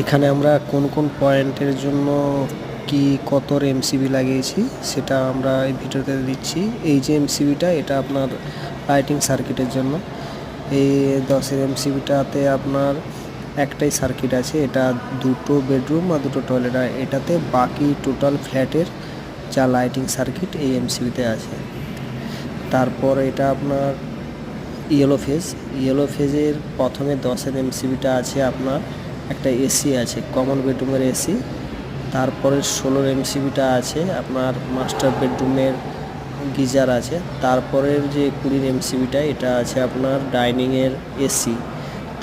এখানে আমরা কোন কোন পয়েন্টের জন্য কি কত এমসিবি লাগিয়েছি, সেটা আমরা এই ভিডিওতে দিচ্ছি। এই যে এমসিবিটা এটা আপনার লাইটিং সার্কিটের জন্য। এই দশের এমসিবিটাতে আপনার একটাই সার্কিট আছে, এটা দুটো বেডরুম আর দুটো টয়লেট আর এটাতে বাকি টোটাল ফ্ল্যাটের যা লাইটিং সার্কিট এই এমসিবিতে আছে। তারপর এটা আপনার ইয়েলো ফেজ ইয়েলো ফেজের প্রথমে দশের এমসিবিটা আছে আপনার একটা এসি আছে কমন বেডরুমের এসি তারপরে ষোলোর এমসিবিটা আছে, আপনার মাস্টার বেডরুমের গিজার আছে। তারপরের যে কুড়ির এমসিবিটা এটা আছে আপনার ডাইনিংয়ের এসি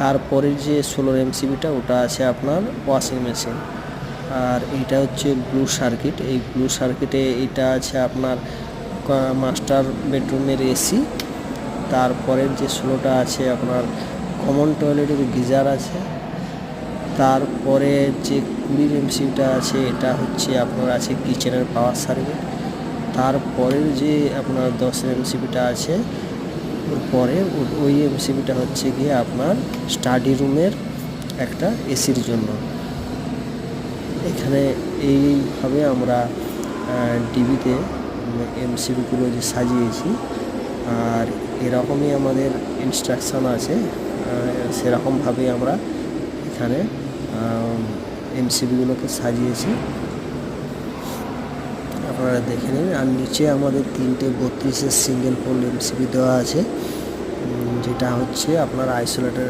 তারপরের যে ষোলোর এমসিবিটা ওটা আছে আপনার ওয়াশিং মেশিন আর এটা হচ্ছে ব্লু সার্কিট এই ব্লু সার্কিটে এটা আছে আপনার মাস্টার বেডরুমের এসি তারপরের যে ষোলোটা আছে আপনার কমন টয়লেটের গিজার আছে। তারপরে যে কুড়ির এমসিটা আছে, এটা হচ্ছে আপনার আছে কিচেনের পাওয়ার সার্ভে তারপরের যে আপনার দশের এমসিবিটা আছে, পরে ওই এমসিবিটা হচ্ছে গিয়ে আপনার স্টাডি রুমের একটা এসির জন্য। এখানে এইভাবে আমরা ডিবিতে এমসিবিগুলো যে সাজিয়েছি, আর এরকমই আমাদের ইনস্ট্রাকশন আছে সেরকমভাবেই আমরা এখানে এমসিবিগুলোকে সাজিয়েছি। আপনারা দেখে নিন আর নিচে আমাদের তিনটে বত্রিশের সিঙ্গেল পোল এমসিবি দেওয়া আছে। যেটা হচ্ছে আপনার আইসোলেটার